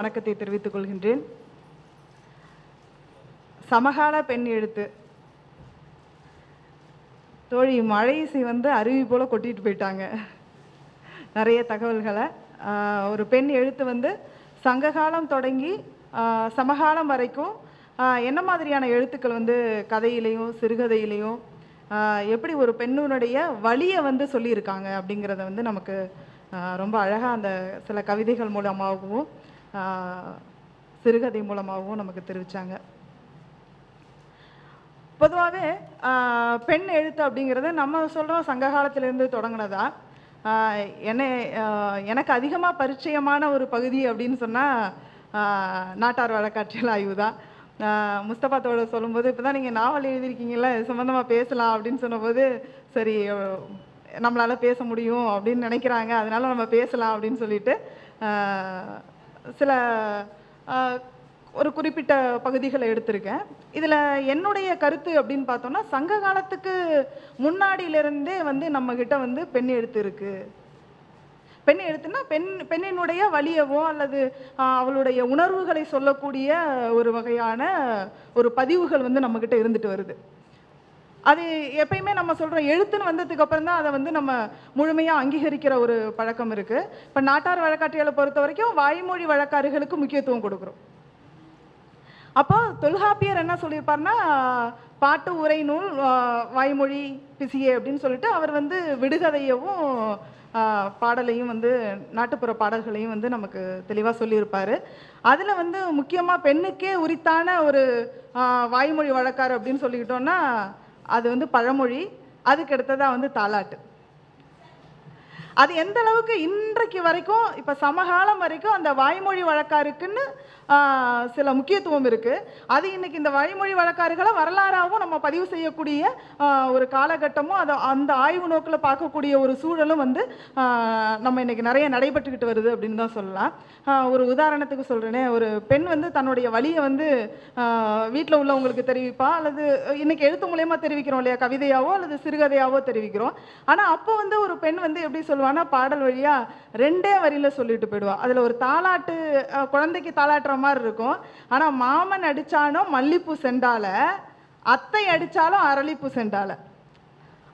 வணக்கத்தை தெரிவித்துக் கொள்கின்றேன். சமகால பெண் எழுத்து. தோழி மழையிசை வந்து அருவி போல கொட்டிட்டு போயிட்டாங்க. நிறைய தகவல்களை. ஒரு பெண் எழுத்து வந்து சங்ககாலம் தொடங்கி சமகாலம் வரைக்கும் என்ன மாதிரியான எழுத்துக்கள் வந்து கதையிலையும் சிறுகதையிலையும் எப்படி ஒரு பெண்ணுடைய வழியை வந்து சொல்லியிருக்காங்க அப்படிங்கிறத வந்து நமக்கு ரொம்ப அழகாக அந்த சில கவிதைகள் மூலமாகவும் சிறுகதை மூலமாகவும் நமக்கு தெரிவித்தாங்க பொதுவாகவே பெண் எழுத்து அப்படிங்கிறது நம்ம சொல்கிறோம் சங்க காலத்திலேருந்து தொடங்கினதா என்னை எனக்கு அதிகமாக பரிச்சயமான ஒரு பகுதி அப்படின்னு சொன்னால் நாட்டார் வழக்காற்றியல் ஆய்வு தான். முஸ்தபாத்தோட சொல்லும்போது இப்போ தான் நீங்கள் நாவல் எழுதியிருக்கீங்களா இது சம்மந்தமாக பேசலாம் அப்படின்னு சொன்னபோது சரி நம்மளால் பேச முடியும் அப்படின்னு நினைக்கிறாங்க. அதனால் நம்ம பேசலாம் அப்படின்னு சொல்லிட்டு சில ஒரு குறிப்பிட்ட பகுதிகளை எடுத்திருக்கேன். இதில் என்னுடைய கருத்து அப்படின்னு பார்த்தோம்னா சங்க காலத்துக்கு முன்னாடியிலிருந்தே வந்து நம்மக்கிட்ட வந்து பெண் எழுத்து இருக்குது பெண் எழுத்துனா பெண் பெண்ணினுடைய வலியவோ அல்லது அவளுடைய உணர்வுகளை சொல்லக்கூடிய ஒரு வகையான ஒரு பதிவுகள் வந்து நம்மக்கிட்ட இருந்துட்டு வருது. அது எப்பயுமே நம்ம சொல்கிறோம் எழுத்துன்னு வந்ததுக்கு அப்புறம் தான் அதை வந்து நம்ம முழுமையாக அங்கீகரிக்கிற ஒரு பழக்கம் இருக்குது இப்போ நாட்டார் வழக்காட்டியலை பொறுத்த வரைக்கும் வாய்மொழி வழக்காறுகளுக்கு முக்கியத்துவம் கொடுக்குறோம். அப்போ தொல்காப்பியர் என்ன சொல்லியிருப்பார்னா பாட்டு உரை நூல் வாய்மொழி பிசியே அப்படின்னு சொல்லிட்டு அவர் வந்து விடுகதையவும் பாடலையும் வந்து நாட்டுப்புற பாடல்களையும் வந்து நமக்கு தெளிவாக சொல்லியிருப்பார். அதில் வந்து முக்கியமாக பெண்ணுக்கே உரித்தான ஒரு வாய்மொழி வழக்கார் அப்படின்னு சொல்லிக்கிட்டோன்னா அது வந்து பழமொழி அதுக்கு அடுத்ததாக வந்து தாலாட்டு. அது எந்த அளவுக்கு இன்றைக்கு வரைக்கும் இப்போ சமகாலம் வரைக்கும் அந்த வாய்மொழி வழக்காருக்குன்னு சில முக்கியத்துவம் இருக்குது அது இன்னைக்கு இந்த வழிமொழி வழக்காறுகளை வரலாறாகவும் நம்ம பதிவு செய்யக்கூடிய ஒரு காலகட்டமும் அதை அந்த ஆய்வு நோக்கில் பார்க்கக்கூடிய ஒரு சூழலும் வந்து நம்ம இன்றைக்கி நிறைய நடைபெற்றுக்கிட்டு வருது அப்படின்னு தான் சொல்லலாம். ஒரு உதாரணத்துக்கு சொல்கிறேனே ஒரு பெண் வந்து தன்னுடைய வழியை வந்து வீட்டில் உள்ளவங்களுக்கு தெரிவிப்பா அல்லது இன்னைக்கு எழுத்து மூலயமா தெரிவிக்கிறோம் இல்லையா கவிதையாவோ அல்லது சிறுகதையாவோ தெரிவிக்கிறோம். ஆனால் அப்போ வந்து ஒரு பெண் வந்து எப்படி சொல்லுவான்னா பாடல் வழியாக ரெண்டே வரியில் சொல்லிட்டு போயிடுவா. அதில் ஒரு தாலாட்டு குழந்தைக்கு தாளாட்டுற மாதிரி இருக்கும் ஆனால் மாமன் அடித்தானோ மல்லிப்பூ செண்டால அத்தை அடிச்சாலும் அரளிப்பூ செண்டால.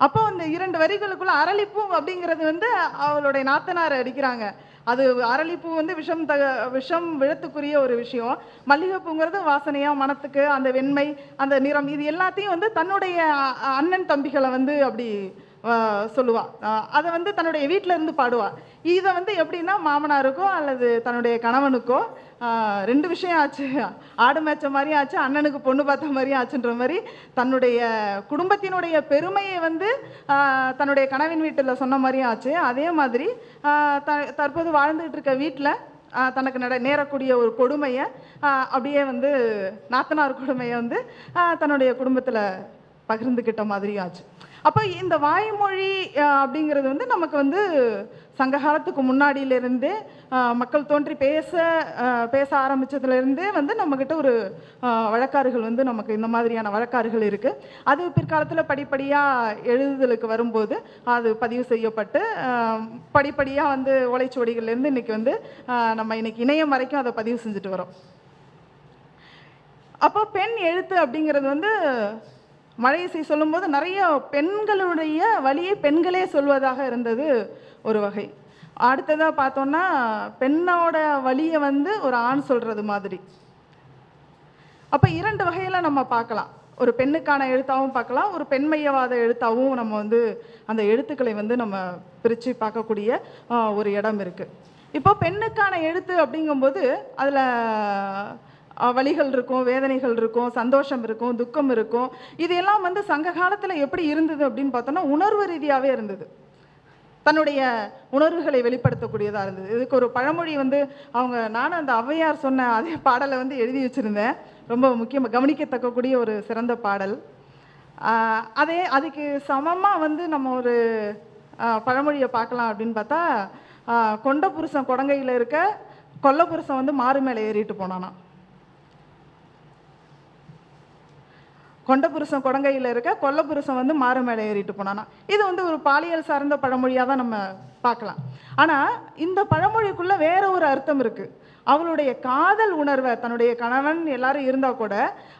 அப்போ அந்த இரண்டு வரிகளுக்குள்ள அரளிப்பூ அப்படிங்கிறது வந்து அவளுடைய நாத்தனார் அடிக்கிறாங்க. அது அரளிப்பூ வந்து விஷம் த விஷம் விழத்துக்குரிய ஒரு விஷயம். மல்லிகைப்பூங்கிறது வாசனையாக மனத்துக்கு அந்த வெண்மை அந்த நிறம் இது எல்லாத்தையும் வந்து தன்னுடைய அண்ணன் தம்பிகளை வந்து அப்படி சொல்லுவாள் சொல்லுவா. அதை வந்து தன்னுடைய வீட்டில் இருந்து பாடுவா. இதை வந்து எப்படின்னா மாமனாருக்கோ அல்லது தன்னுடைய கணவனுக்கோ ரெண்டு விஷயம் ஆச்சு. ஆடு மேய்ச்ச மாதிரியும் ஆச்சு அண்ணனுக்கு பொண்ணு பார்த்த மாதிரியும் ஆச்சுன்ற மாதிரி தன்னுடைய குடும்பத்தினுடைய பெருமையை வந்து தன்னுடைய கணவன் வீட்டில் சொன்ன மாதிரியும் ஆச்சு. அதே மாதிரி த தற்போது வாழ்ந்துகிட்டு இருக்க வீட்டில் தனக்கு நட நேரக்கூடிய ஒரு கொடுமையை அப்படியே வந்து நாத்தனார் கொடுமையை வந்து தன்னுடைய குடும்பத்தில் பகிர்ந்துக்கிட்ட மாதிரியும் ஆச்சு. அப்போ இந்த வாய்மொழி அப்படிங்கிறது வந்து நமக்கு வந்து சங்ககாலத்துக்கு முன்னாடியிலேருந்தே மக்கள் தோன்றி பேச பேச ஆரம்பிச்சதுலேருந்தே வந்து நம்மக்கிட்ட ஒரு வழக்காறுகள் வந்து நமக்கு இந்த மாதிரியான வழக்காறுகள் இருக்குது அது பிற்காலத்தில் படிப்படியாக எழுதுதலுக்கு வரும்போது அது பதிவு செய்யப்பட்டு படிப்படியாக வந்து ஓலைச்சுவடிகள்லேருந்து இன்னைக்கு வந்து நம்ம இன்றைக்கி இணையம் வரைக்கும் அதை பதிவு செஞ்சுட்டு வரோம். அப்போ பெண் எழுத்து அப்படிங்கிறது வந்து மழையிசை சொல்லும்போது நிறைய பெண்களுடைய வழியை பெண்களே சொல்வதாக இருந்தது ஒரு வகை. அடுத்ததாக பார்த்தோன்னா பெண்ணோட வழியை வந்து ஒரு ஆண் சொல்கிறது மாதிரி. அப்போ இரண்டு வகையில் நம்ம பார்க்கலாம். ஒரு பெண்ணுக்கான எழுத்தாகவும் பார்க்கலாம் ஒரு பெண்மையவாத எழுத்தாகவும் நம்ம வந்து அந்த எழுத்துக்களை வந்து நம்ம பிரித்து பார்க்கக்கூடிய ஒரு இடம் இருக்குது இப்போ பெண்ணுக்கான எழுத்து அப்படிங்கும்போது அதில் வழிகள் இருக்கும் வேதனைகள் இருக்கும் சந்தோஷம் இருக்கும் துக்கம் இருக்கும். இது எல்லாம் வந்து சங்க காலத்தில் எப்படி இருந்தது அப்படின்னு பார்த்தோன்னா உணர்வு ரீதியாகவே இருந்தது. தன்னுடைய உணர்வுகளை வெளிப்படுத்தக்கூடியதாக இருந்தது. இதுக்கு ஒரு பழமொழி வந்து அவங்க நானும் அந்த ஔவையார் சொன்ன அதே பாடலை வந்து எழுதி வச்சுருந்தேன். ரொம்ப முக்கியமாக கவனிக்கத்தக்கக்கூடிய ஒரு சிறந்த பாடல். அதே அதுக்கு சமமாக வந்து நம்ம ஒரு பழமொழியை பார்க்கலாம் அப்படின்னு பார்த்தா கொண்ட புருஷன் குடங்கையில் இருக்க கொல்ல புருஷன் வந்து மாறு மேலே ஏறிட்டு போனானா கொண்ட புருஷன் கொடங்கையில் இருக்க கொல்ல புருஷன் வந்து மாறு மேலே ஏறிட்டு போனானா. இது வந்து ஒரு பாலியல் சார்ந்த பழமொழியாக தான் நம்ம பார்க்கலாம். ஆனால் இந்த பழமொழிக்குள்ள வேற ஒரு அர்த்தம் இருக்கு. அவளுடைய காதல் உணர்வை தன்னுடைய கணவன் எல்லாரும் இருந்தால் கூட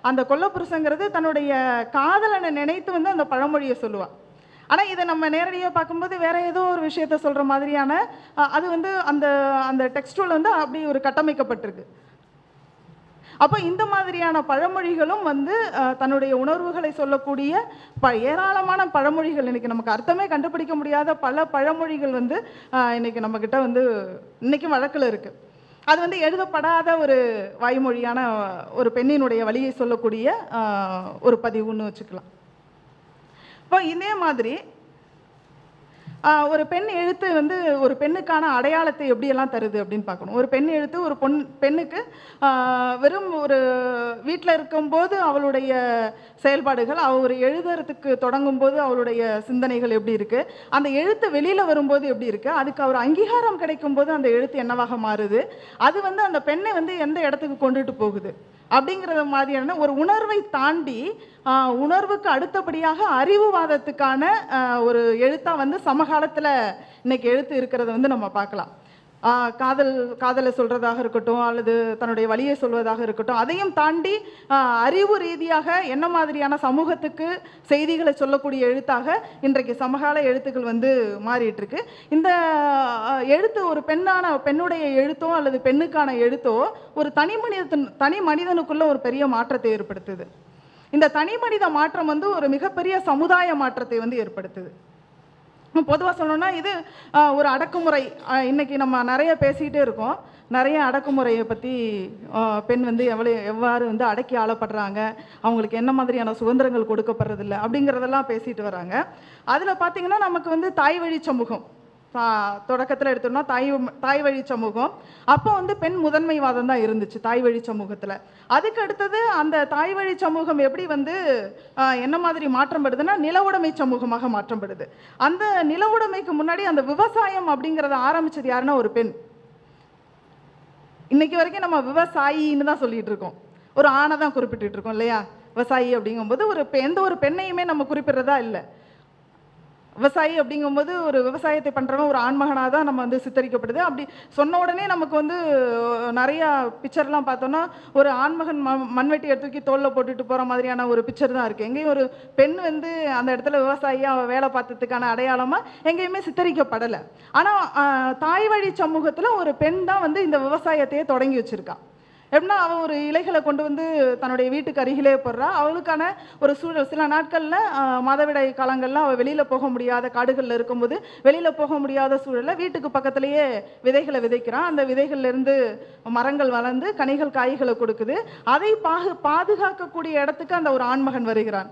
அந்த கொல்லப்புருஷங்கிறது தன்னுடைய காதலனை நினைத்து வந்து அந்த பழமொழியை சொல்லுவாள் ஆனால் இதை நம்ம நேரடியாக பார்க்கும்போது வேற ஏதோ ஒரு விஷயத்த சொல்கிற மாதிரியான அது வந்து அந்த அந்த டெக்ஸ்டுவல் வந்து அப்படி ஒரு கட்டமைக்கப்பட்டிருக்கு. அப்போ இந்த மாதிரியான பழமொழிகளும் வந்து தன்னுடைய உணர்வுகளை சொல்லக்கூடிய ப ஏராளமான பழமொழிகள் இன்னைக்கு நமக்கு அர்த்தமே கண்டுபிடிக்க முடியாத பல பழமொழிகள் வந்து இன்னைக்கு நம்மக்கிட்ட வந்து இன்னைக்கும் வழக்கில் இருக்கு. அது வந்து எழுதப்படாத ஒரு வாய்மொழியான ஒரு பெண்ணினுடைய வழியை சொல்லக்கூடிய ஒரு பதிவுன்னு வச்சுக்கலாம். இப்போ இதே மாதிரி ஒரு பெண் எழுத்து வந்து ஒரு பெண்ணுக்கான அடையாளத்தை எப்படியெல்லாம் தருது அப்படின்னு பார்க்கணும். ஒரு பெண் எழுத்து ஒரு பொன் பெண்ணுக்கு வெறும் ஒரு வீட்டில் இருக்கும்போது அவளுடைய செயல்பாடுகள் அவள் ஒரு எழுதுறதுக்கு தொடங்கும் போது அவளுடைய சிந்தனைகள் எப்படி இருக்குது அந்த எழுத்து வெளியில் வரும்போது எப்படி இருக்குது அதுக்கு அவர் அங்கீகாரம் கிடைக்கும் போது அந்த எழுத்து என்னவாக மாறுது அது வந்து அந்த பெண்ணை வந்து எந்த இடத்துக்கு கொண்டுட்டு போகுது? அப்படிங்கிறத மாதிரியான ஒரு உணர்வை தாண்டி உணர்வுக்கு அடுத்தபடியாக அறிவுவாதத்துக்கான ஒரு எழுத்தாக வந்து சமகாலத்தில் இன்னைக்கு எழுத்து இருக்கிறத வந்து நம்ம பார்க்கலாம். காதல் காதலை சொல்கிறதாக இருக்கட்டும் அல்லது தன்னுடைய வழியை சொல்வதாக இருக்கட்டும் அதையும் தாண்டி அறிவு ரீதியாக என்ன மாதிரியான சமூகத்துக்கு செய்திகளை சொல்லக்கூடிய எழுத்தாக இன்றைக்கு சமகால எழுத்துக்கள் வந்து மாறிட்டுருக்கு இந்த எழுத்து ஒரு பெண்ணான பெண்ணுடைய எழுத்தோ அல்லது பெண்ணுக்கான எழுத்தோ ஒரு தனி மனிதன் தனி மனிதனுக்குள்ள ஒரு பெரிய மாற்றத்தை ஏற்படுத்துது. இந்த தனி மனித மாற்றம் வந்து ஒரு மிகப்பெரிய சமுதாய மாற்றத்தை வந்து ஏற்படுத்துது. பொதுவாக சொல்லணும்னா இது ஒரு அடக்குமுறை. இன்றைக்கி இன்னைக்கு நம்ம நிறைய பேசிக்கிட்டே இருக்கோம். நிறைய அடக்குமுறையை பற்றி பெண் வந்து எவ்வளோ எவ்வாறு வந்து அடக்கி ஆளப்படுறாங்க அவங்களுக்கு என்ன மாதிரியான சுதந்திரங்கள் கொடுக்கப்படுறதில்ல அப்படிங்கிறதெல்லாம் பேசிட்டு வராங்க. அதில் பார்த்தீங்கன்னா நமக்கு வந்து தாய் வழி சமூகம். தொடக்கத்தில் எடுத்தோம்னா தாய் தாய் வழி சமூகம். அப்போ வந்து பெண் முதன்மைவாதம் தான் இருந்துச்சு தாய் வழி சமூகத்தில். அதுக்கு அடுத்தது அந்த தாய் வழி சமூகம் எப்படி வந்து என்ன மாதிரி மாற்றம் படுதுன்னா நில உடைமை சமூகமாக மாற்றம் படுது. அந்த நில உடைமைக்கு முன்னாடி அந்த விவசாயம் அப்படிங்கிறத ஆரம்பிச்சது யாருன்னா ஒரு பெண். இன்னைக்கு வரைக்கும் நம்ம விவசாயின்னு தான் சொல்லிட்டு இருக்கோம். ஒரு ஆணை தான் குறிப்பிட்டுட்டு இருக்கோம் இல்லையா? விவசாயி அப்படிங்கும்போது ஒரு பெ- எந்த ஒரு பெண்ணையுமே நம்ம குறிப்பிடுறதா இல்லை. விவசாயி அப்படிங்கும்போது ஒரு விவசாயத்தை பண்ணுறவன் ஒரு ஆண்மகனாக தான் நம்ம வந்து சித்தரிக்கப்படுது. அப்படி சொன்ன உடனே நமக்கு வந்து நிறையா பிக்சர்லாம் பார்த்தோன்னா ஒரு ஆண்மகன் ம மண்வெட்டியை தூக்கி தோளில் போட்டுட்டு போகிற மாதிரியான ஒரு பிக்சர் தான் இருக்குது எங்கேயும் ஒரு பெண் வந்து அந்த இடத்துல விவசாயியாக வேலை பார்த்ததுக்கான அடையாளமாக எங்கேயுமே சித்தரிக்கப்படலை. ஆனால் தாய் வழி சமூகத்தில் ஒரு பெண் தான் வந்து இந்த விவசாயத்தையே தொடங்கி வச்சுருக்கான் எப்படின்னா அவள் ஒரு இலைகளை கொண்டு வந்து தன்னுடைய வீட்டுக்கு அருகிலே போடுறா. அவளுக்கான ஒரு சூழல் சில நாட்களில் மாதவிடாய் காலங்களில் அவள் வெளியில் போக முடியாத காடுகளில் இருக்கும்போது வெளியில் போக முடியாத சூழலில் வீட்டுக்கு பக்கத்துலேயே விதைகளை விதைக்கிறான் அந்த விதைகள்லேருந்து மரங்கள் வளர்ந்து கனிகள் காய்களை கொடுக்குது. அதை பாகு பாதுகாக்கக்கூடிய இடத்துக்கு அந்த ஒரு ஆண்மகன் வருகிறான்.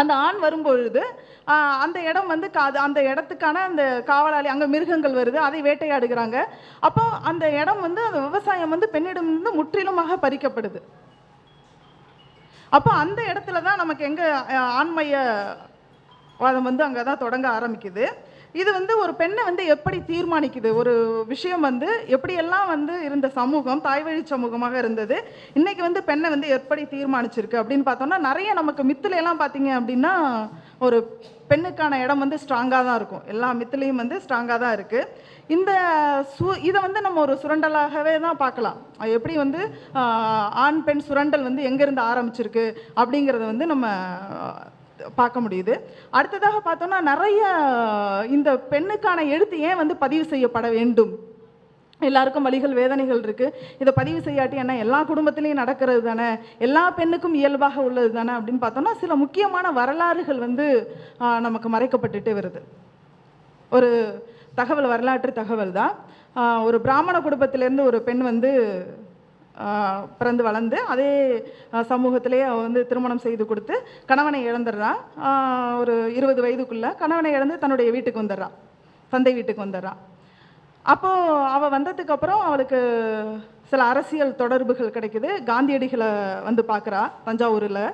அந்த ஆண் வரும்பொழுது அந்த இடம் வந்து கா- அந்த இடத்துக்கான அந்த காவலாளி அங்கே மிருகங்கள் வருது அதை வேட்டையாடுகிறாங்க. அப்போ அந்த இடம் வந்து அந்த விவசாயம் வந்து பெண்ணிடமிருந்து முற்றிலுமாக பறிக்கப்படுது. அப்போ அந்த இடத்துல தான் நமக்கு எங்கே ஆண்மைய வாதம் வந்து அங்கே தான் தொடங்க ஆரம்பிக்குது. இது வந்து ஒரு பெண்ணை வந்து எப்படி தீர்மானிக்குது? ஒரு விஷயம் வந்து எப்படியெல்லாம் வந்து இருந்த சமூகம் தாய்வழி சமூகமாக இருந்தது இன்னைக்கு வந்து பெண்ணை வந்து எப்படி தீர்மானிச்சிருக்கு அப்படின்னு பார்த்தோம்னா நிறைய நமக்கு மித்துல எல்லாம் பார்த்தீங்க அப்படின்னா ஒரு பெண்ணுக்கான இடம் வந்து ஸ்ட்ராங்காக தான் இருக்கும். எல்லா மித்துலேயும் வந்து ஸ்ட்ராங்காக தான் இருக்குது இந்த சு இதை வந்து நம்ம ஒரு சுரண்டலாகவே தான் பார்க்கலாம். எப்படி வந்து ஆண் பெண் சுரண்டல் வந்து எங்கேருந்து ஆரம்பிச்சிருக்கு அப்படிங்கிறத வந்து நம்ம பார்க்க முடியுது. அடுத்ததாக பார்த்தோம்னா நிறைய இந்த பெண்ணுக்கான எழுத்து ஏன் வந்து பதிவு செய்யப்பட வேண்டும்? எல்லாருக்கும் வழிகள் வேதனைகள் இருக்குது இதை பதிவு செய்யாட்டி என்ன எல்லா குடும்பத்திலையும் நடக்கிறது தானே? எல்லா பெண்ணுக்கும் இயல்பாக உள்ளது தானே? அப்படின்னு பார்த்தோம்னா சில முக்கியமான வரலாறுகள் வந்து நமக்கு மறைக்கப்பட்டுட்டே வருது. ஒரு தகவல் வரலாற்று தகவல் தான். ஒரு பிராமண குடும்பத்திலேருந்து ஒரு பெண் வந்து பிறந்து வளர்ந்து அதே சமூகத்திலே சமூகத்திலேயே அவ வந்து திருமணம் செய்து கொடுத்து கணவனை இழந்துடுறா. ஒரு இருபது வயதுக்குள்ள கணவனை இழந்து தன்னுடைய வீட்டுக்கு வந்துடுறா. தந்தை வீட்டுக்கு வந்துடுறா. அப்போது அவள் வந்ததுக்கு அப்புறம் அவளுக்கு சில அரசியல் தொடர்புகள் கிடைக்குது. காந்தியடிகளை வந்து பார்க்குறா தஞ்சாவூரில்.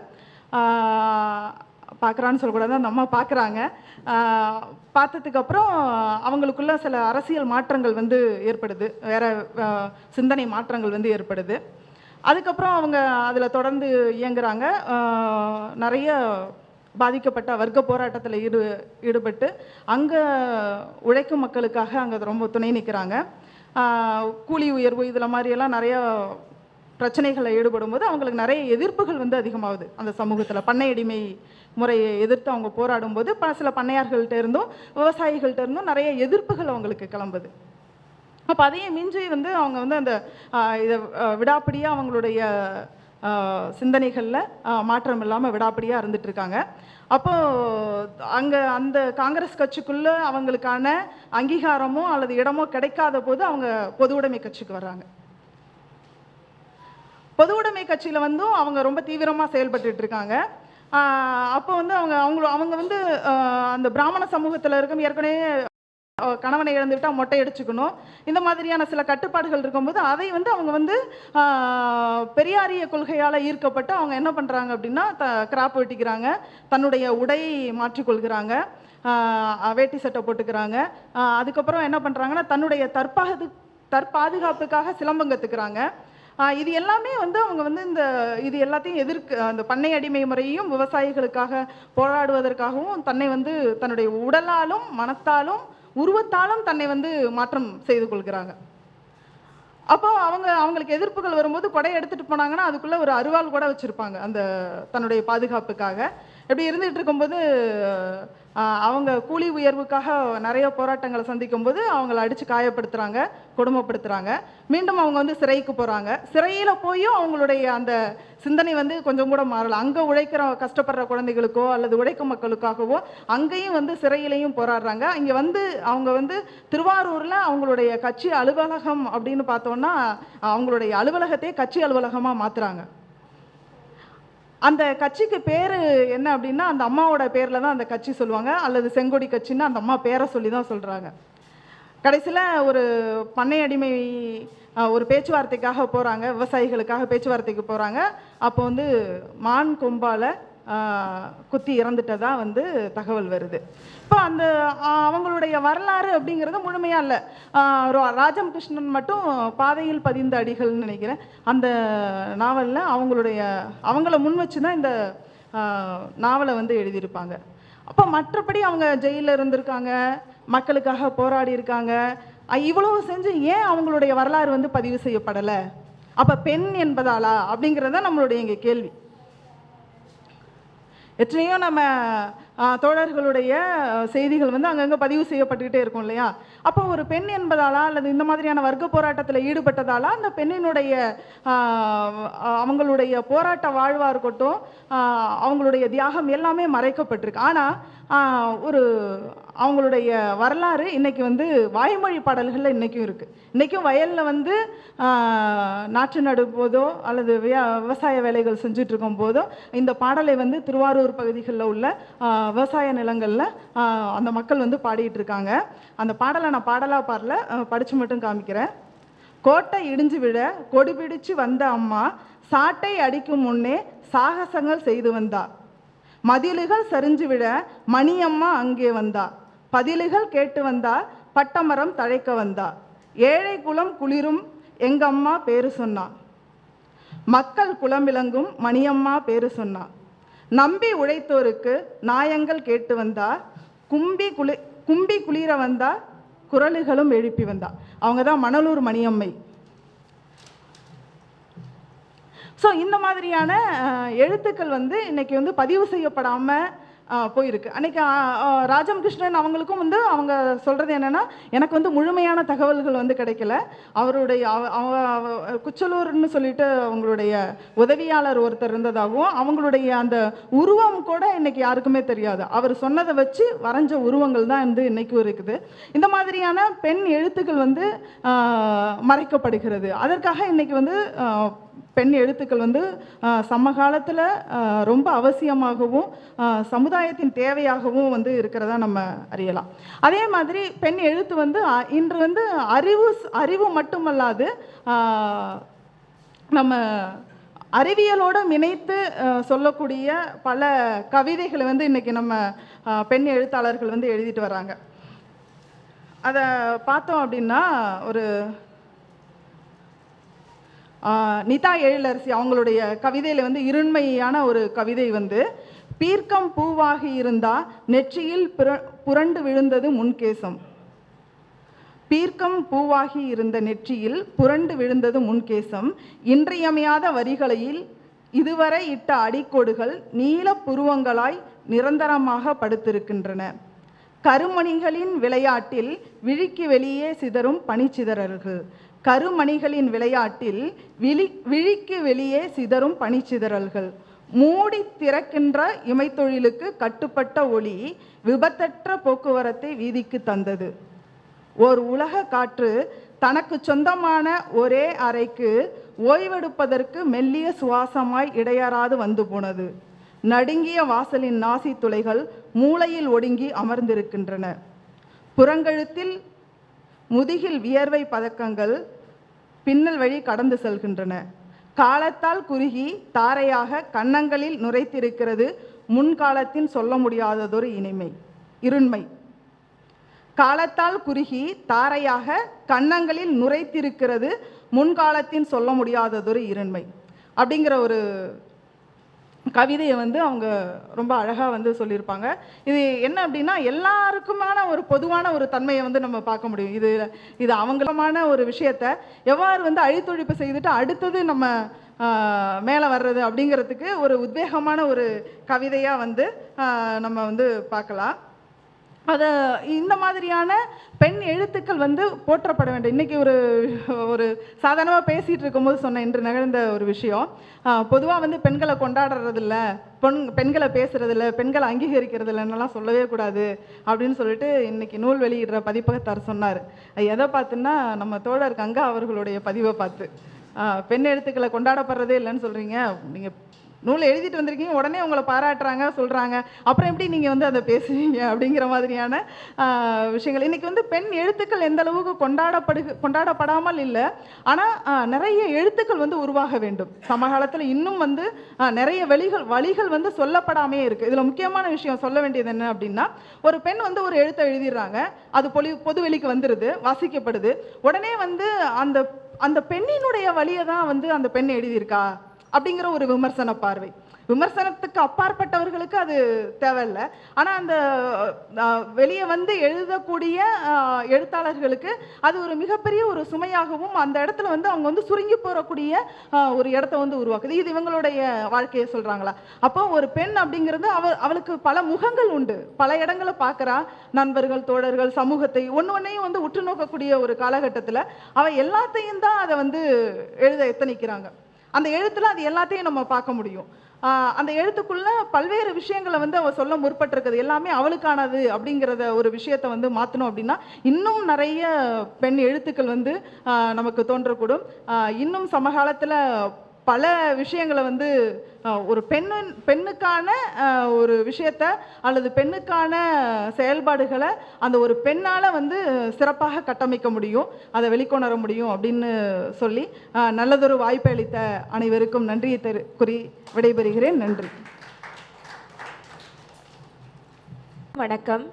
பார்க்குறான்னு சொல்லக்கூடாது அந்த அம்மா பார்க்குறாங்க. பார்த்ததுக்கப்புறம் அவங்களுக்குள்ள சில அரசியல் மாற்றங்கள் வந்து ஏற்படுது. வேற சிந்தனை மாற்றங்கள் வந்து ஏற்படுது. அதுக்கப்புறம் அவங்க அதில் தொடர்ந்து இயங்குகிறாங்க நிறைய பாதிக்கப்பட்ட வர்க்க போராட்டத்தில் ஈடு ஈடுபட்டு அங்கே உழைக்கும் மக்களுக்காக அங்கே ரொம்ப துணை நிற்கிறாங்க கூலி உயர்வு இதில் மாதிரியெல்லாம் நிறைய பிரச்சனைகளில் ஈடுபடும்போது அவங்களுக்கு நிறைய எதிர்ப்புகள் வந்து அதிகமாகுது அந்த சமூகத்தில். பண்ணை அடிமை முறையை எதிர்த்து அவங்க போராடும்போது பல சில பண்ணையார்கள்ட்ட இருந்தும் விவசாயிகள்ட்ட இருந்தும் நிறைய எதிர்ப்புகள் அவங்களுக்கு கிளம்புது. அப்போ அதையும் மிஞ்சி வந்து அவங்க வந்து அந்த இதை விடாப்பிடியாக அவங்களுடைய சிந்தனைகளில் மாற்றம் இல்லாமல் விடாப்பிடியாக இருந்துகிட்ருக்காங்க அப்போ அங்கே அந்த காங்கிரஸ் கட்சிக்குள்ளே அவங்களுக்கான அங்கீகாரமோ அல்லது இடமோ கிடைக்காத போது அவங்க பொது உடைமை கட்சிக்கு வர்றாங்க. பொது உடைமை கட்சியில் வந்தும் அவங்க ரொம்ப தீவிரமாக செயல்பட்டுட்டு இருக்காங்க அப்போ வந்து அவங்க அவங்களும் அவங்க வந்து அந்த பிராமண சமூகத்தில் இருக்கும் ஏற்கனவே கணவனை இழந்துவிட்டா மொட்டை அடிச்சுக்கணும். இந்த மாதிரியான சில கட்டுப்பாடுகள் இருக்கும்போது அதை வந்து அவங்க வந்து பெரியாரிய கொள்கையால் ஈர்க்கப்பட்டு அவங்க என்ன பண்ணுறாங்க அப்படின்னா த கிராப் வெட்டிக்கிறாங்க. தன்னுடைய உடை மாற்றிக்கொள்கிறாங்க வேட்டி சட்டை போட்டுக்கிறாங்க. அதுக்கப்புறம் என்ன பண்ணுறாங்கன்னா தன்னுடைய தற்பாது தற்பாதுகாப்புக்காக சிலம்பம் கற்றுக்கிறாங்க இது எல்லாமே வந்து அவங்க வந்து இந்த இது எல்லாத்தையும் எதிர்க்கு அந்த பண்ணை அடிமை முறையையும் விவசாயிகளுக்காக போராடுவதற்காகவும் தன்னை வந்து தன்னுடைய உடலாலும் மனத்தாலும் உருவத்தாலும் தன்னை வந்து மாற்றம் செய்து கொள்கிறாங்க. அப்போ அவங்க அவங்களுக்கு எதிர்ப்புகள் வரும்போது கொடை எடுத்துட்டு போனாங்கன்னா அதுக்குள்ள ஒரு அருவாள் கூட வச்சிருப்பாங்க அந்த தன்னுடைய பாதுகாப்புக்காக. இப்படி இருந்துட்டு இருக்கும்போது அவங்க கூலி உயர்வுக்காக நிறைய போராட்டங்களை சந்திக்கும் போது அவங்கள அடித்து காயப்படுத்துகிறாங்க கொடுமைப்படுத்துறாங்க. மீண்டும் அவங்க வந்து சிறைக்கு போகிறாங்க சிறையில் போயும் அவங்களுடைய அந்த சிந்தனை வந்து கொஞ்சம் கூட மாறலை. அங்கே உழைக்கிற கஷ்டப்படுற குழந்தைகளுக்கோ அல்லது உழைக்கும் மக்களுக்காகவோ அங்கேயும் வந்து சிறையிலையும் போராடுறாங்க. இங்கே வந்து அவங்க வந்து திருவாரூரில் அவங்களுடைய கட்சி அலுவலகம் அப்படின்னு பார்த்தோன்னா அவங்களுடைய அலுவலகத்தையே கட்சி அலுவலகமாக மாற்றுறாங்க அந்த கட்சிக்கு பேர் என்ன அப்படின்னா அந்த அம்மாவோட பேரில் தான் அந்த கட்சி சொல்லுவாங்க. அல்லது செங்கொடி கட்சின்னு அந்த அம்மா பேரை சொல்லி தான் சொல்கிறாங்க கடைசியில் ஒரு பண்ணை அடிமை ஒரு பேச்சுவார்த்தைக்காக போகிறாங்க விவசாயிகளுக்காக பேச்சுவார்த்தைக்கு போகிறாங்க அப்போ வந்து மான் கொம்பால் குத்தி இறந்துட்டதாக வந்து தகவல் வருது. இப்போ அந்த அவங்களுடைய வரலாறு அப்படிங்கிறது முழுமையாக இல்லை. ராஜம் கிருஷ்ணன் மட்டும் பாதையில் பதிந்த அடிகள்னு நினைக்கிறேன். அந்த நாவலில் அவங்களுடைய அவங்கள முன் வச்சு தான் இந்த நாவலை வந்து எழுதியிருப்பாங்க. அப்போ மற்றபடி அவங்க ஜெயிலில் இருந்திருக்காங்க மக்களுக்காக போராடி இருக்காங்க. இவ்வளவு செஞ்சு ஏன் அவங்களுடைய வரலாறு வந்து பதிவு செய்யப்படலை? அப்போ பெண் என்பதாலா? அப்படிங்கிறது தான் நம்மளுடைய இங்கே கேள்வி. எத்தனையோ நம்ம தோழர்களுடைய செய்திகள் வந்து அங்கங்கே பதிவு செய்யப்பட்டுக்கிட்டே இருக்கும் இல்லையா? அப்போ ஒரு பெண் என்பதாலா அல்லது இந்த மாதிரியான வர்க்க போராட்டத்தில் ஈடுபட்டதாலா அந்த பெண்ணினுடைய அவங்களுடைய போராட்ட வாழ்வாக இருக்கட்டும் அவங்களுடைய தியாகம் எல்லாமே மறைக்கப்பட்டிருக்கு. ஆனால் ஒரு அவங்களுடைய வரலாறு இன்றைக்கி வந்து வாய்மொழி பாடல்களில் இன்றைக்கும் இருக்குது இன்றைக்கும் வயலில் வந்து நாற்று நடும் போதோ அல்லது வியா- விவசாய வேலைகள் செஞ்சுட்டு இருக்கும் போதோ இந்த பாடலை வந்து திருவாரூர் பகுதிகளில் உள்ள விவசாய நிலங்களில் அந்த மக்கள் வந்து பாடிட்டு இருக்காங்க. அந்த பாடலை நான் பாடலாக பாடல படித்து மட்டும் காமிக்கிறேன். கோட்டை இடிஞ்சு விழ கொடி பிடிச்சு வந்த அம்மா சாட்டை அடிக்கும் முன்னே சாகசங்கள் செய்து வந்தா. மதிலுகள் சரிஞ்சு விட மணியம்மா அங்கே வந்தா. பதிலுகள் கேட்டு வந்தா பட்டமரம் தழைக்க வந்தா. ஏழை குலம் குளிரும் எங்கம்மா பேரு சொன்னா. மக்கள் குலமிளங்கும் மணியம்மா பேரு சொன்னா. நம்பி உழைத்தோருக்கு நாயங்கள் கேட்டு வந்தா கும்பி குளி கும்பி குளிர வந்தா குரலுகளும் எழுப்பி வந்தா. அவங்க தான் மணலூர் மணியம்மை. ஸோ இந்த மாதிரியான எழுத்துக்கள் வந்து இன்றைக்கி வந்து பதிவு செய்யப்படாமல் போயிருக்கு. அன்னைக்கு ராஜம் கிருஷ்ணன் அவங்களுக்கும் வந்து அவங்க சொல்கிறது என்னென்னா எனக்கு வந்து முழுமையான தகவல்கள் வந்து கிடைக்கல. அவருடைய அவ- அவ- அவ- குச்சலூர்னு சொல்லிட்டு அவங்களுடைய உதவியாளர் ஒருத்தர் இருந்ததாகவும் அவங்களுடைய அந்த உருவம் கூட இன்னைக்கு யாருக்குமே தெரியாது. அவர் சொன்னதை வச்சு வரைஞ்ச உருவங்கள் தான் வந்து இன்னைக்கும் இருக்குது. இந்த மாதிரியான பெண் எழுத்துக்கள் வந்து மறைக்கப்படுகிறது. அதற்காக இன்னைக்கு வந்து பெண் எழுத்துக்கள் வந்து சமகாலத்தில் ரொம்ப அவசியமாகவும் சமுதாயத்தின் தேவையாகவும் வந்து இருக்கிறதா நம்ம அறியலாம். அதே மாதிரி பெண் எழுத்து வந்து இன்று வந்து அறிவு அறிவு மட்டுமல்லாது நம்ம அறிவியலோடு இணைத்து சொல்லக்கூடிய பல கவிதைகளை வந்து இன்றைக்கி நம்ம பெண் எழுத்தாளர்கள் வந்து எழுதிட்டு வராங்க அதை பார்த்தோம் அப்படின்னா ஒரு நிதா எழிலரசி அவங்களுடைய கவிதையில் வந்து இருண்மையான ஒரு கவிதை வந்து பீர்க்கம் பூவாகி இருந்தா நெற்றியில் புர புரண்டு விழுந்தது முன்கேசம். பீர்க்கம் பூவாகி இருந்த நெற்றியில் புரண்டு விழுந்தது முன்கேசம். இன்றியமையாத வரிகளையில் இதுவரை இட்ட அடிக்கோடுகள் நீல புருவங்களாய் நிரந்தரமாக படுத்திருக்கின்றன. கருமணிகளின் விளையாட்டில் விழிக்கு வெளியே சிதறும் பனிச்சிதறல்கள். கருமணிகளின் விளையாட்டில் விழி விழிக்கு வெளியே சிதறும் பனிச்சிதறல்கள். மூடி திறக்கின்ற இமைத்தொழிலுக்கு கட்டுப்பட்ட ஒளி விபத்தற்ற போக்குவரத்தை வீதிக்கு தந்தது. ஓர் உலக காற்று தனக்கு சொந்தமான ஒரே அறைக்கு ஓய்வெடுப்பதற்கு மெல்லிய சுவாசமாய் இடையறாது வந்து போனது. நடுங்கிய வாசலின் நாசி துளைகள் மூளையில் ஒடுங்கி அமர்ந்திருக்கின்றன. புறங்கழுத்தில் முதுகில் வியர்வை பதக்கங்கள் பின்னல் வழி கடந்து செல்கின்றன. காலத்தால் குறுகி தாரையாக கன்னங்களில் நுரைத்திருக்கிறது. முன்காலத்தின் சொல்ல முடியாததொரு இனிமை இருண்மை. காலத்தால் குறுகி தாரையாக கன்னங்களில் நுரைத்திருக்கிறது. முன்காலத்தின் சொல்ல முடியாததொரு இருண்மை. அப்படிங்கிற ஒரு கவிதையை வந்து அவங்க ரொம்ப அழகாக வந்து சொல்லியிருப்பாங்க. இது என்ன அப்படின்னா எல்லாருக்குமான ஒரு பொதுவான ஒரு தன்மையை வந்து நம்ம பார்க்க முடியும். இது இது அவங்களமான ஒரு விஷயத்த எவ்வாறு வந்து அழித்தொழிப்பு செய்துட்டு அடுத்தது நம்ம மேலே வர்றது அப்படிங்கிறதுக்கு ஒரு உத்வேகமான ஒரு கவிதையாக வந்து நம்ம வந்து பார்க்கலாம். அதை இந்த மாதிரியான பெண் எழுத்துக்கள் வந்து போற்றப்பட வேண்டும். இன்றைக்கி ஒரு ஒரு சாதாரணமாக பேசிகிட்டு இருக்கும்போது சொன்ன இன்று நிகழ்ந்த ஒரு விஷயம். பொதுவாக வந்து பெண்களை கொண்டாடுறதில்ல பொன் பெண்களை பேசுறதில்ல பெண்களை அங்கீகரிக்கிறது இல்லைன்னெல்லாம் சொல்லவே கூடாது அப்படின்னு சொல்லிட்டு இன்றைக்கி நூல் வெளியிடுற பதிப்பகத்தார் சொன்னார். எதை பார்த்துன்னா நம்ம தோழர் கங்கா அவர்களுடைய பதிவை பார்த்து. பெண் எழுத்துக்களை கொண்டாடப்படுறதே இல்லைன்னு சொல்கிறீங்க நீங்கள் நூலை எழுதிட்டு வந்திருக்கீங்க உடனே உங்களை பாராட்டுறாங்க சொல்கிறாங்க அப்புறம் எப்படி நீங்கள் வந்து அதை பேசுவீங்க அப்படிங்கிற மாதிரியான விஷயங்கள். இன்றைக்கி வந்து பெண் எழுத்துக்கள் எந்த அளவுக்கு கொண்டாடப்படு கொண்டாடப்படாமல் இல்லை ஆனால் நிறைய எழுத்துக்கள் வந்து உருவாக வேண்டும். சமகாலத்தில் இன்னும் வந்து நிறைய வழிகள் வழிகள் வந்து சொல்லப்படாமே இருக்குது இதில் முக்கியமான விஷயம் சொல்ல வேண்டியது என்ன அப்படின்னா ஒரு பெண் வந்து ஒரு எழுத்தை எழுதிடுறாங்க அது பொலி பொதுவெளிக்கு வந்துடுது வாசிக்கப்படுது. உடனே வந்து அந்த அந்த பெண்ணினுடைய வழியை தான் வந்து அந்த பெண் எழுதியிருக்கா? அப்படிங்கிற ஒரு விமர்சன பார்வை. விமர்சனத்துக்கு அப்பாற்பட்டவர்களுக்கு அது தேவையில்லை. ஆனால் அந்த வெளியே வந்து எழுதக்கூடிய எழுத்தாளர்களுக்கு அது ஒரு மிகப்பெரிய ஒரு சுமையாகவும் அந்த இடத்துல வந்து அவங்க வந்து சுருங்கி போகக்கூடிய ஒரு இடத்த வந்து உருவாக்குது. இது இவங்களுடைய வாழ்க்கையை சொல்கிறாங்களா அப்போ ஒரு பெண் அப்படிங்கிறது அவ அவளுக்கு பல முகங்கள் உண்டு. பல இடங்களை பார்க்குறா. நண்பர்கள் தோழர்கள் சமூகத்தை ஒன்று ஒன்றையும் வந்து உற்று நோக்கக்கூடிய ஒரு காலகட்டத்தில் அவள் எல்லாத்தையும் தான் அதை வந்து எழுத எத்தனிக்கிறாங்க. அந்த எழுத்துல அது எல்லாத்தையும் நம்ம பார்க்க முடியும். அந்த எழுத்துக்குள்ள பல்வேறு விஷயங்களை வந்து அவ சொல்ல முற்பட்டிருக்குது. எல்லாமே அவளுக்கானது அப்படிங்கிறத ஒரு விஷயத்த வந்து மாற்றணும் அப்படின்னா இன்னும் நிறைய பெண் எழுத்துக்கள் வந்து நமக்கு தோன்றக்கூடும். இன்னும் சமகாலத்தில் பல விஷயங்களை வந்து ஒரு பெண்ணு பெண்ணுக்கான ஒரு விஷயத்த அல்லது பெண்ணுக்கான செயல்பாடுகளை அந்த ஒரு பெண்ணால் வந்து சிறப்பாக கட்டமைக்க முடியும் அதை வெளிக்கொணர முடியும் அப்படின்னு சொல்லி நல்லதொரு வாய்ப்பை அளித்த அனைவருக்கும் நன்றியை தெரி கூறி விடைபெறுகிறேன். நன்றி. வணக்கம்.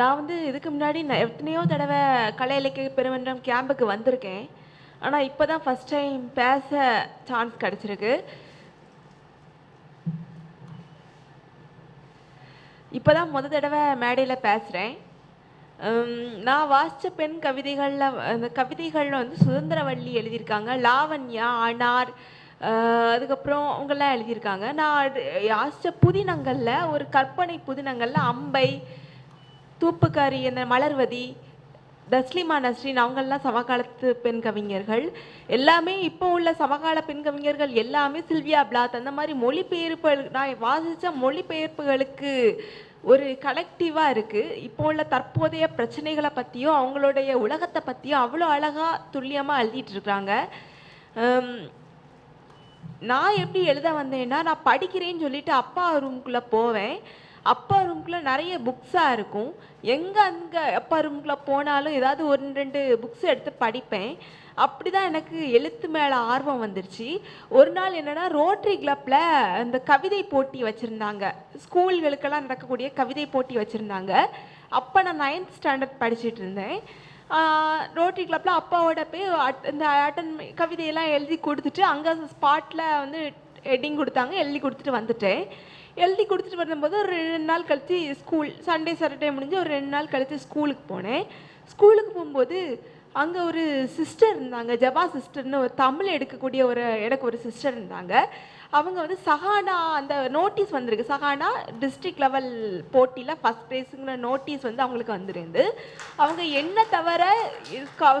நான் வந்து இதுக்கு முன்னாடி எத்தனையோ தடவை கலை இலக்கிய பெருமன்றம் கேம்புக்கு வந்திருக்கேன். ஆனால் இப்போ தான் ஃபஸ்ட் டைம் பேச சான்ஸ் கிடச்சிருக்கு. இப்போ தான் முத தடவை மேடையில் பேசுகிறேன் நான் வாசித்த பெண் கவிதைகளில் அந்த கவிதைகளில் வந்து சுதந்திரவள்ளி எழுதியிருக்காங்க. லாவண்யா அனார் அதுக்கப்புறம் அவங்கெல்லாம் எழுதியிருக்காங்க. நான் அது- வாசித்த புதினங்களில் ஒரு கற்பனை புதினங்களில் அம்பை தூப்புக்காரி அந்த மலர்வதி தஸ்லிமா நஸ்ரீன் அவங்கெல்லாம் சமகாலத்து பெண் கவிஞர்கள். எல்லாமே இப்போ உள்ள சமகால பெண் கவிஞர்கள் எல்லாமே சில்வியா பிளாத் அந்த மாதிரி மொழிபெயர்ப்பு நான் வாசித்த மொழிபெயர்ப்புகளுக்கு ஒரு கலெக்டிவாக இருக்குது இப்போ உள்ள தற்போதைய பிரச்சனைகளை பற்றியும் அவங்களுடைய உலகத்தை பற்றியும் அவ்வளோ அழகாக துல்லியமாக எழுதிட்டு இருக்கிறாங்க நான் எப்படி எழுத வந்தேன்னா நான் படிக்கிறேன்னு சொல்லிட்டு அப்பா ரூம்குள்ளே போவேன். அப்பா ரூம்குள்ளே நிறைய புக்ஸாக இருக்கும். எங்கே அங்கே அப்பா ரூம்குள்ளே போனாலும் ஏதாவது ஒரு ரெண்டு புக்ஸ் எடுத்து படிப்பேன். அப்படி தான் எனக்கு எழுத்து மேலே ஆர்வம் வந்துருச்சு. ஒரு நாள் என்னென்னா ரோட்ரி கிளப்பில் அந்த கவிதை போட்டி வச்சுருந்தாங்க. ஸ்கூல்களுக்கெல்லாம் நடக்கக்கூடிய கவிதை போட்டி வச்சுருந்தாங்க. அப்போ நான் நைன்த் ஸ்டாண்டர்ட் படிச்சுட்டு இருந்தேன். ரோட்டரி கிளப்பில் அப்பாவோட போய் அட் இந்த அட்டன் கவிதையெல்லாம் எழுதி கொடுத்துட்டு அங்கே ஸ்பாட்டில் வந்து ஹெட்டிங் கொடுத்தாங்க எழுதி கொடுத்துட்டு வந்துட்டேன். எழுதி கொடுத்துட்டு வரும்போது ஒரு ரெண்டு நாள் கழித்து ஸ்கூல் சண்டே சாட்டர்டே முடிஞ்சு ஒரு ரெண்டு நாள் கழித்து ஸ்கூலுக்கு போனேன். ஸ்கூலுக்கு போகும்போது அங்கே ஒரு சிஸ்டர் இருந்தாங்க. ஜபா சிஸ்டர்னு ஒரு தமிழ் எடுக்கக்கூடிய ஒரு எனக்கு ஒரு சிஸ்டர் இருந்தாங்க. அவங்க வந்து சஹானா அந்த நோட்டீஸ் வந்திருக்கு. சஹானா டிஸ்ட்ரிக்ட் லெவல் போட்டியில் ஃபஸ்ட் ப்ரைஸுங்கிற நோட்டீஸ் வந்து அவங்களுக்கு வந்திருந்து அவங்க என்ன தவிர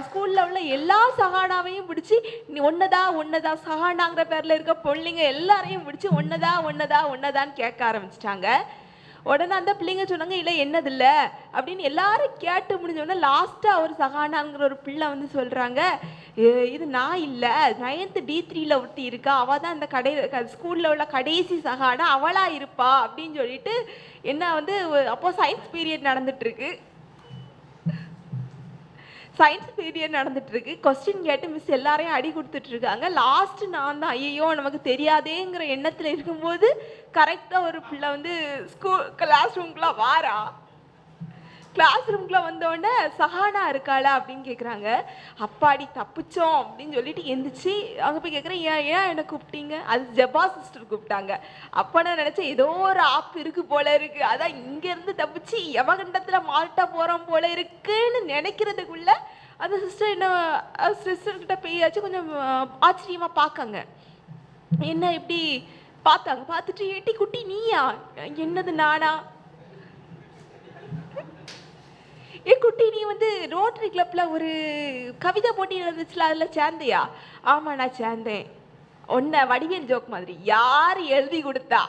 ஸ்கூலில் உள்ள எல்லா சஹானாவையும் பிடிச்சி நீ ஒன்னதா ஒன்னதா சஹானாங்கிற பேரில் இருக்க பிள்ளைங்க எல்லாரையும் பிடிச்சி ஒன்னதா ஒன்னதா ஒன்னதான்னு கேட்க ஆரம்பிச்சிட்டாங்க. உடனே அந்த பிள்ளைங்க சொன்னாங்க இல்லை என்னது இல்லை அப்படின்னு எல்லாரும் கேட்டு முடிஞ்ச உடனே லாஸ்ட்டாக ஒரு சகானாங்கிற ஒரு பிள்ளை வந்து சொல்கிறாங்க இது நான் இல்லை. நைன்த்து டி த்ரீல ஒருத்தி இருக்கா. அவள் தான் இந்த கடை ஸ்கூலில் உள்ள கடைசி சகானா. அவளா இருப்பா அப்படின்னு சொல்லிட்டு என்ன வந்து அப்போ சயின்ஸ் பீரியட் நடந்துட்டுருக்கு. சயின்ஸ் பீரியட் நடந்துட்டுருக்கு. கொஸ்டின் கேட்டு மிஸ் எல்லாரையும் அடி கொடுத்துட்ருக்காங்க லாஸ்ட்டு நான் தான். ஐயோ நமக்கு தெரியாதேங்கிற எண்ணத்தில் இருக்கும்போது கரெக்டாக ஒரு பிள்ளை வந்து ஸ்கூல் கிளாஸ் ரூம்குள்ள வாரா. கிளாஸ் ரூம்குள்ளே வந்தோடனே சஹானா இருக்காளா? அப்படின்னு கேட்குறாங்க அப்பாடி தப்பிச்சோம் அப்படின்னு சொல்லிட்டு எந்திரிச்சு அங்கே போய் கேட்குறேன் ஏன் ஏன் என்னை கூப்பிட்டீங்க? அது ஜபா சிஸ்டர் கூப்பிட்டாங்க. அப்போ நான் நினச்சேன் ஏதோ ஒரு ஆப் இருக்கு போல இருக்கு. அதான் இங்கேருந்து தப்பிச்சு எவகண்டத்தில் மால்ட்டா போகிறோம் போல இருக்குன்னு நினைக்கிறதுக்குள்ள அந்த சிஸ்டர் என்ன சிஸ்டர்கிட்ட பேயாச்சு கொஞ்சம் ஆச்சரியமாக பார்க்காங்க. என்ன இப்படி பார்த்தாங்க? பார்த்துட்டு ஏட்டி குட்டி நீயா? என்னது நானா? ஏ குட்டி நீ வந்து ரோட்டரி கிளப்பில் ஒரு கவிதை போட்டி நடந்துச்சுல அதில் சேர்ந்தியா? ஆமா நான் சேர்ந்தேன். ஒன்ன வடிவேல் ஜோக் மாதிரி யார் எழுதி கொடுத்தா?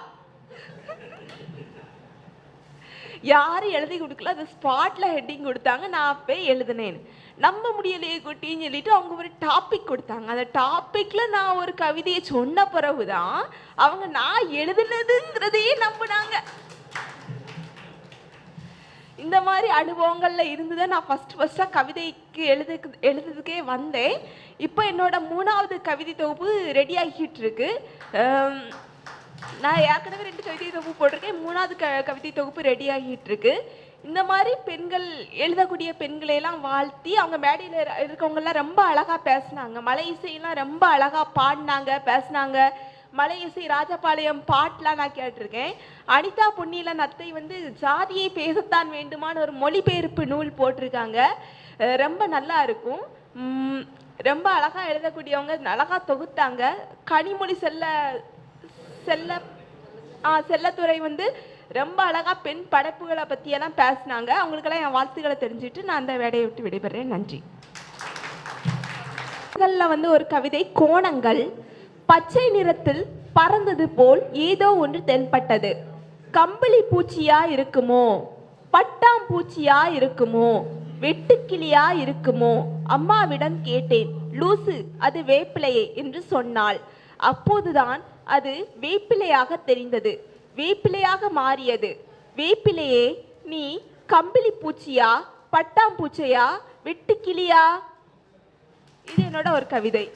யார் எழுதி கொடுக்கல? அது ஸ்பாட்டில் ஹெட்டிங் கொடுத்தாங்க நான் போய் எழுதினேன். நம்ப முடியலையே குட்டின்னு சொல்லிட்டு அவங்க ஒரு டாபிக் கொடுத்தாங்க. அந்த டாப்பிக்கில் நான் ஒரு கவிதையை சொன்ன பிறகுதான் அவங்க நான் எழுதுனதுங்கிறதையே நம்பினாங்க. இந்த மாதிரி அனுபவங்களில் இருந்து தான் நான் ஃபர்ஸ்ட் ஃபஸ்ட்டாக கவிதைக்கு எழுதுக்கு எழுதுறதுக்கே வந்தேன். இப்போ என்னோட மூணாவது கவிதை தொகுப்பு ரெடி ஆகிட்டு இருக்கு. நான் ஏற்கனவே ரெண்டு கவிதை தொகுப்பு போட்டிருக்கேன். மூணாவது க கவிதை தொகுப்பு ரெடி ஆகிட்டு இருக்கு. இந்த மாதிரி பெண்கள் எழுதக்கூடிய பெண்களையெல்லாம் வாழ்த்தி அவங்க மேடையில் இருக்கவங்கெல்லாம் ரொம்ப அழகாக பேசினாங்க. மலை இசையெல்லாம் ரொம்ப அழகாக பாடினாங்க பேசுனாங்க. மலை இசை ராஜபாளையம் பாட்டெலாம் நான் கேட்டிருக்கேன். அனிதா பொன்னியில நத்தை வந்து ஜாதியை பேசத்தான் வேண்டுமான்னு ஒரு மொழிபெயர்ப்பு நூல் போட்டிருக்காங்க. ரொம்ப நல்லா இருக்கும். ரொம்ப அழகாக எழுதக்கூடியவங்க அழகா தொகுத்தாங்க. கனிமொழி செல்ல செல்ல ஆ செல்லத்துறை வந்து ரொம்ப அழகாக பெண் படைப்புகளை பற்றியெல்லாம் பேசினாங்க. அவங்களுக்கெல்லாம் என் வாழ்த்துக்களை தெரிஞ்சுட்டு நான் அந்த வேலையை விட்டு விடைபெறேன். நன்றி. கவிதைகள்ல வந்து ஒரு கவிதை கோணங்கள். பச்சை நிறத்தில் பறந்தது போல் ஏதோ ஒன்று தென்பட்டது. கம்பளி பூச்சியா இருக்குமோ? பட்டாம்பூச்சியா இருக்குமோ? வெட்டுக்கிளியா இருக்குமோ? அம்மாவிடம் கேட்டேன். லூசு அது வேப்பிலையே என்று சொன்னாள். அப்போதுதான் அது வேப்பிலையாக தெரிந்தது. வேப்பிலையாக மாறியது. வேப்பிலையே நீ கம்பளி பூச்சியா? பட்டாம்பூச்சியா வெட்டுக்கிளியா? இது என்னோட ஒரு கவிதை.